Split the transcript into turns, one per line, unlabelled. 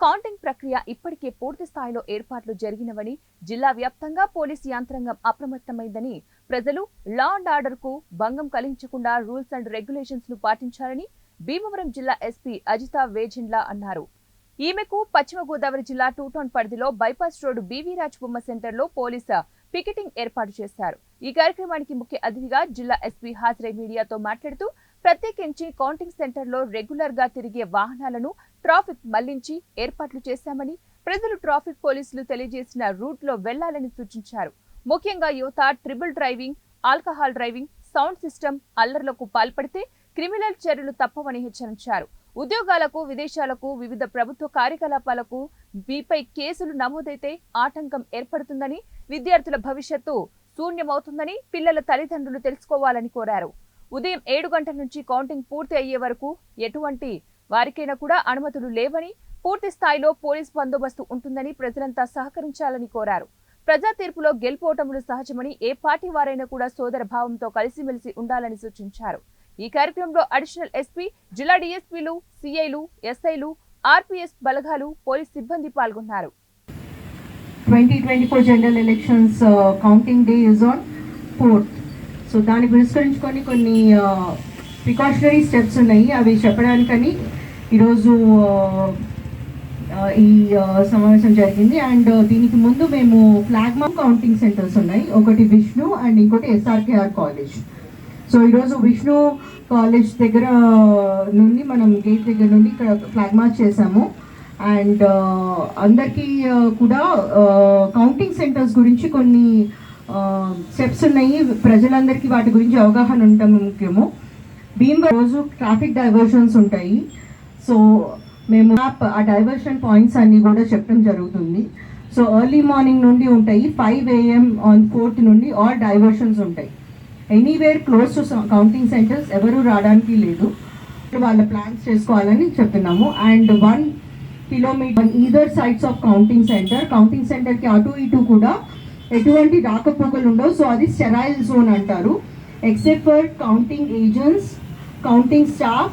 Counting ప్రక్రియ ఇప్పటికే పూర్తి స్థాయిలో ఏర్పాట్లు జరిగినవని జిల్లా వ్యాప్తంగా పోలీస్ యంత్రాంగం అప్రమత్తమైందని ప్రజలు లా అండ్ ఆర్డర్కు భంగం కలిగించకుండా రూల్స్ అండ్ రెగ్యులేషన్స్ను పాటించాలని భీమవరం జిల్లా ఎస్పీ అజితా వేజిండ్లా అన్నారు. ఈమెకు పశ్చిమ గోదావరి జిల్లా టూటౌన్ పరిధిలో బైపాస్ రోడ్డు బీవీరాజ్ బొమ్మ సెంటర్లో పోలీసు పికెటింగ్ ఏర్పాటు చేశారు. ఈ కార్యక్రమానికి ముఖ్య అతిథిగా జిల్లా ఎస్పీ హాజరై మీడియాతో మాట్లాడుతూ ప్రత్యేకించి కౌంటింగ్ సెంటర్లో రెగ్యులర్గా తిరిగే వాహనాలను ట్రాఫిక్ మళ్ళించి ఏర్పాట్లు చేశామని ప్రజలు ట్రాఫిక్ పోలీసులు తెలియజేసిన రూట్లో వెళ్ళాలని సూచించారు. ముఖ్యంగా యువత triple driving alcohol driving sound system అల్లర్లకు పాల్పడితే క్రిమినల్ చర్యలు తప్పవని హెచ్చరించారు. ఉద్యోగాలకు విదేశాలకు వివిధ ప్రభుత్వ కార్యకలాపాలకు వీపై కేసులు నమోదైతే ఆటంకం ఏర్పడుతుందని విద్యార్థుల భవిష్యత్తు శూన్యమవుతుందని పిల్లల తల్లిదండ్రులు తెలుసుకోవాలని కోరారు. ఉదయం ఏడు గంటల నుంచి కౌంటింగ్ పూర్తి అయ్యే వరకు ఎటువంటి వారికైనా కూడా అనుమతులు లేవని పూర్తి స్థాయిలో పోలీస్ బందోబస్తు ఉంటుందని ప్రజలంతా సహకరించాలని కోరారు. ప్రజా తీర్పులో గెలుపోటములు సహజమని ఏ పార్టీ వారైనా కూడా సోదర భావంతో కలిసిమెలిసి ఉండాలని సూచించారు. ఈ కార్యక్రమంలో అడిషనల్ ఎస్పీ జిల్లా డిఎస్పీలు సిఐలు ఎస్ఐలు ఆర్పీఎస్ బలగాలు పోలీస్ సిబ్బంది పాల్గొన్నారు.
2024 general elections counting day is on fourth so దాన్ని పురస్కరించుకొని కొన్ని ప్రికాషనరీ స్టెప్స్ ఉన్నాయి. అవి చెప్పడానికని ఈరోజు ఈ సమావేశం జరిగింది. అండ్ దీనికి ముందు మేము ఫ్లాగ్మా కౌంటింగ్ సెంటర్స్ ఉన్నాయి. ఒకటి విష్ణు అండ్ ఇంకోటి ఎస్ఆర్కేఆర్ కాలేజ్ సో ఈరోజు విష్ణు కాలేజ్ దగ్గర నుండి మనం గేట్ దగ్గర నుండి ఇక్కడ ఫ్లాగ్ మార్చ్ చేసాము అండ్ అందరికీ కూడా కౌంటింగ్ సెంటర్స్ గురించి కొన్ని స్టెప్స్ ఉన్నాయి. ప్రజలందరికీ వాటి గురించి అవగాహన ఉండటం ముఖ్యము. భీమ్ రోజు ట్రాఫిక్ డైవర్షన్స్ ఉంటాయి. సో మేము మ్యాప్ ఆ డైవర్షన్ పాయింట్స్ అన్నీ కూడా చెప్పడం జరుగుతుంది. సో ఎర్లీ మార్నింగ్ నుండి ఉంటాయి. ఫైవ్ ఏఎం ఆన్ ఫోర్త్ నుండి ఆల్ డైవర్షన్స్ ఉంటాయి. Anywhere close to counting centres ఎవరు రావడానికి లేదు. వాళ్ళ ప్లాన్స్ చేసుకోవాలని చెప్తున్నాము. And one kilometre either sides of counting centre counting సెంటర్కి అటు ఇటు కూడా ఎటువంటి రాకపోకలు ఉండవు సో అది స్టెరైల్ జోన్ అంటారు. Except for counting agents counting staff